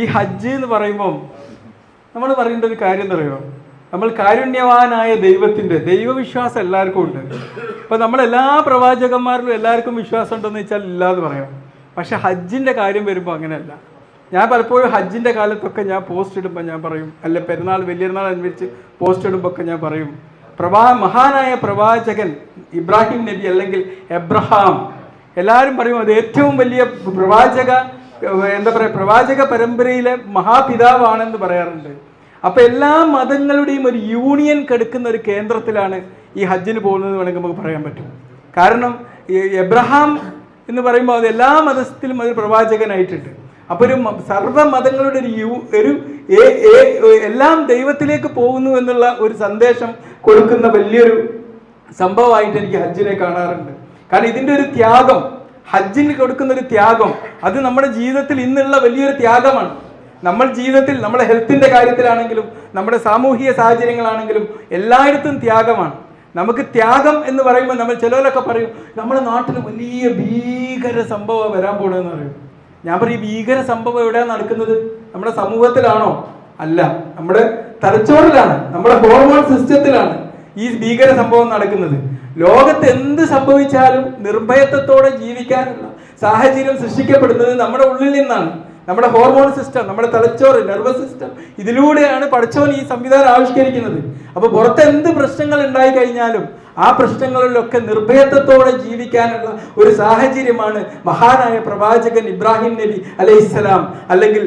ഈ ഹജ്ജ് എന്ന് പറയുമ്പം നമ്മൾ പറയേണ്ട ഒരു കാര്യം എന്താ നമ്മൾ കാരുണ്യവാനായ ദൈവത്തിന്റെ ദൈവവിശ്വാസം എല്ലാവർക്കും ഉണ്ട്. അപ്പോൾ നമ്മൾ എല്ലാ പ്രവാചകന്മാരിലും എല്ലാവർക്കും വിശ്വാസം ഉണ്ടെന്ന് വെച്ചാൽ ഇല്ലാന്ന് പറയാം. പക്ഷെ ഹജ്ജിന്റെ കാര്യം വരുമ്പോൾ അങ്ങനെയല്ല. ഞാൻ പലപ്പോഴും ഹജ്ജിന്റെ കാലത്തൊക്കെ ഞാൻ പോസ്റ്റ് ഇടുമ്പോൾ ഞാൻ പറയും. അല്ലെ പെരുന്നാൾ വലിയനാൾ അനുസരിച്ച് പോസ്റ്റ് ഇടുമ്പോൾ ഒക്കെ ഞാൻ പറയും. പ്രവാ മഹാനായ പ്രവാചകൻ ഇബ്രാഹിം നബി അല്ലെങ്കിൽ എബ്രഹാം എല്ലാവരും പറയും അത് ഏറ്റവും വലിയ പ്രവാചക എന്താ പറയുക പ്രവാചക പരമ്പരയിലെ മഹാപിതാവാണെന്ന് പറയാറുണ്ട്. അപ്പൊ എല്ലാ മതങ്ങളുടെയും ഒരു യൂണിയൻ കെടുക്കുന്ന ഒരു കേന്ദ്രത്തിലാണ് ഈ ഹജ്ജിന് പോകുന്നത് വേണമെങ്കിൽ നമുക്ക് പറയാൻ പറ്റും. കാരണം എബ്രഹാം എന്ന് പറയുമ്പോൾ അത് എല്ലാ മതത്തിലും ഒരു പ്രവാചകനായിട്ടുണ്ട്. അപ്പോൾ ഒരു സർവ മതങ്ങളുടെ ഒരു യു ഒരു എല്ലാം ദൈവത്തിലേക്ക് പോകുന്നു എന്നുള്ള ഒരു സന്ദേശം കൊടുക്കുന്ന വലിയൊരു സംഭവമായിട്ട് എനിക്ക് ഹജ്ജിനെ കാണാറുണ്ട്. കാരണം ഇതിന്റെ ഒരു ത്യാഗം ഹജ്ജിന് കൊടുക്കുന്ന ഒരു ത്യാഗം അത് നമ്മുടെ ജീവിതത്തിൽ ഇന്നുള്ള വലിയൊരു ത്യാഗമാണ്. നമ്മൾ ജീവിതത്തിൽ നമ്മുടെ ഹെൽത്തിന്റെ കാര്യത്തിലാണെങ്കിലും നമ്മുടെ സാമൂഹിക സാഹചര്യങ്ങളാണെങ്കിലും എല്ലായിടത്തും ത്യാഗമാണ്. നമുക്ക് ത്യാഗം എന്ന് പറയുമ്പോൾ നമ്മൾ ചിലവരൊക്കെ പറയും നമ്മുടെ നാട്ടിൽ വലിയ ഭീകര സംഭവം വരാൻ പോണെന്ന് പറയും. ഞാൻ പറയും ഭീകര സംഭവം എവിടെയാണ് നടക്കുന്നത്? നമ്മുടെ സമൂഹത്തിലാണോ? അല്ല നമ്മുടെ തലച്ചോറിലാണ് നമ്മുടെ ഹോർമോൺ സിസ്റ്റത്തിലാണ് ഈ ഭീകര സംഭവം നടക്കുന്നത്. ലോകത്ത് എന്ത് സംഭവിച്ചാലും നിർഭയത്വത്തോടെ ജീവിക്കാനുള്ള സാഹചര്യം സൃഷ്ടിക്കപ്പെടുന്നത് നമ്മുടെ ഉള്ളിൽ നിന്നാണ്. നമ്മുടെ ഹോർമോൺ സിസ്റ്റം നമ്മുടെ തലച്ചോറ് നെർവസ് സിസ്റ്റം ഇതിലൂടെയാണ് പഠിച്ചവൻ ഈ സംവിധാനം ആവിഷ്കരിക്കുന്നത്. അപ്പൊ പുറത്ത് എന്ത് പ്രശ്നങ്ങൾ ഉണ്ടായി കഴിഞ്ഞാലും ആ പ്രശ്നങ്ങളിലൊക്കെ നിർഭയത്വത്തോടെ ജീവിക്കാനുള്ള ഒരു സാഹചര്യമാണ് മഹാനായ പ്രവാചകൻ ഇബ്രാഹിം നബി അലൈഹി അലൈഹിസ്സലാം. അല്ലെങ്കിൽ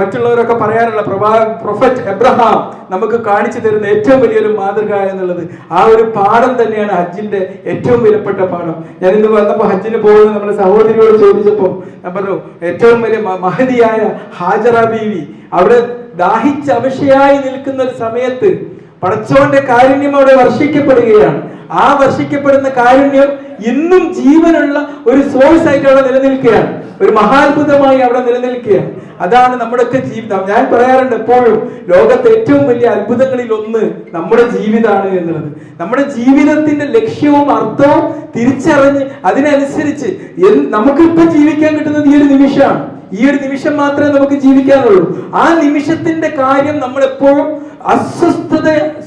മറ്റുള്ളവരൊക്കെ പറയാനുള്ള പ്രവാ പ്രൊഫറ്റ് എബ്രഹാം നമുക്ക് കാണിച്ചു തരുന്ന ഏറ്റവും വലിയൊരു മാതൃക എന്നുള്ളത് ആ ഒരു പാഠം തന്നെയാണ് ഹജ്ജിന്റെ ഏറ്റവും വിലപ്പെട്ട പാഠം. ഞാൻ ഇന്ന് വന്നപ്പോൾ ഹജ്ജിന് പോകുന്ന നമ്മുടെ സഹോദരിയോട് ചോദിച്ചപ്പോൾ ഞാൻ പറഞ്ഞു ഏറ്റവും വലിയ മഹതിയായ ഹാജറ ബീവി അവിടെ ദാഹിച്ച് അവശയായി നിൽക്കുന്ന ഒരു സമയത്ത് പടച്ചോന്റെ കാരുണ്യം അവിടെ വർഷിക്കപ്പെടുകയാണ്. ആ വർഷിക്കപ്പെടുന്ന കാരുണ്യം ഇന്നും ജീവനുള്ള ഒരു സോഴ്സ് ആയിട്ട് അവിടെ നിലനിൽക്കുകയാണ്. ഒരു മഹാത്ഭുതമായി അവിടെ നിലനിൽക്കുകയാണ്. അതാണ് നമ്മുടെയൊക്കെ ജീവിതം. ഞാൻ പറയാറുണ്ട് എപ്പോഴും ലോകത്തെ ഏറ്റവും വലിയ അത്ഭുതങ്ങളിൽ ഒന്ന് നമ്മുടെ ജീവിതമാണ് എന്നുള്ളത്. നമ്മുടെ ജീവിതത്തിന്റെ ലക്ഷ്യവും അർത്ഥവും തിരിച്ചറിഞ്ഞ് അതിനനുസരിച്ച് നമുക്കിപ്പോ ജീവിക്കാൻ കിട്ടുന്നത് ഈ ഒരു നിമിഷമാണ്. ഈ ഒരു നിമിഷം മാത്രമേ നമുക്ക് ജീവിക്കാനുള്ളൂ. ആ നിമിഷത്തിന്റെ കാര്യം നമ്മൾ എപ്പോഴും അസ്വസ്ഥത സ്വസ്-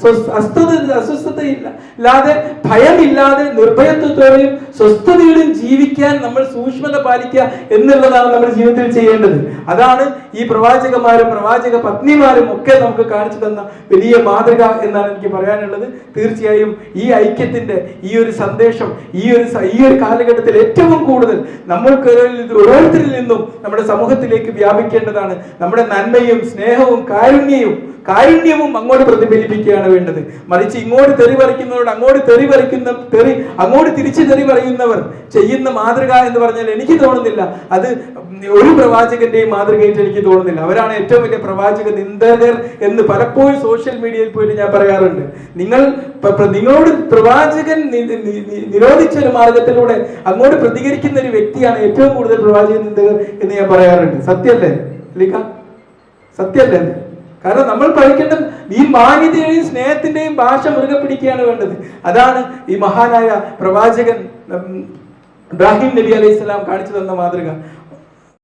അസ്വസ്ഥത അസ്വസ്ഥതയില്ല. ഇല്ലാതെ ഭയമില്ലാതെ നിർഭയത്വത്തോടെയും സ്വസ്ഥതയോടും ജീവിക്കാൻ നമ്മൾ സൂക്ഷ്മത പാലിക്കുക എന്നുള്ളതാണ് നമ്മുടെ ജീവിതത്തിൽ ചെയ്യേണ്ടത്. അതാണ് ഈ പ്രവാചകന്മാരും പ്രവാചക പത്നിമാരും ഒക്കെ നമുക്ക് കാണിച്ചു തന്ന വലിയ മാതൃക എന്നാണ് എനിക്ക് പറയാനുള്ളത്. തീർച്ചയായും ഈ ഐക്യത്തിന്റെ ഈ ഒരു സന്ദേശം ഈ ഒരു ഈ ഒരു കാലഘട്ടത്തിൽ ഏറ്റവും കൂടുതൽ നമ്മൾക്ക് ഓരോരുത്തരിൽ നിന്നും നമ്മുടെ സമൂഹത്തിലേക്ക് വ്യാപിക്കേണ്ടതാണ്. നമ്മുടെ നന്മയും സ്നേഹവും കാരുണ്യവും കാരുണ്യവും അങ്ങോട്ട് പ്രതിഫലിപ്പിക്കുകയാണ് വേണ്ടത്. മറിച്ച് ഇങ്ങോട്ട് തെറി പറിക്കുന്നവരോട് അങ്ങോട്ട് തെറി പറിക്കുന്ന തെറി അങ്ങോട്ട് തിരിച്ച് തെറി പറയുന്നവർ ചെയ്യുന്ന മാതൃക എന്ന് പറഞ്ഞാൽ എനിക്ക് തോന്നുന്നില്ല. അത് ഒരു പ്രവാചകന്റെയും മാതൃകയായിട്ട് എനിക്ക് തോന്നുന്നില്ല. അവരാണ് ഏറ്റവും വലിയ പ്രവാചക നിന്ദകർ എന്ന് പലപ്പോഴും സോഷ്യൽ മീഡിയയിൽ പോയിട്ട് ഞാൻ പറയാറുണ്ട്. നിങ്ങൾ നിങ്ങളോട് പ്രവാചകൻ നിരോധിച്ച ഒരു മാർഗത്തിലൂടെ അങ്ങോട്ട് പ്രതികരിക്കുന്ന ഒരു വ്യക്തിയാണ് ഏറ്റവും കൂടുതൽ പ്രവാചക നിന്ദകർ എന്ന് ഞാൻ പറയാറുണ്ട്. സത്യല്ലേ ലിഖ സത്യല്ലേ? കാരണം നമ്മൾ പഠിക്കേണ്ട ഈ മാന്യതയുടെയും സ്നേഹത്തിന്റെയും ഭാഷ മുറുകെ പിടിക്കുകയാണ് വേണ്ടത്. അതാണ് ഈ മഹാനായ പ്രവാചകൻ ഇബ്രാഹിം നബി അലൈഹി സ്വലാം കാണിച്ചു തന്ന മാതൃക.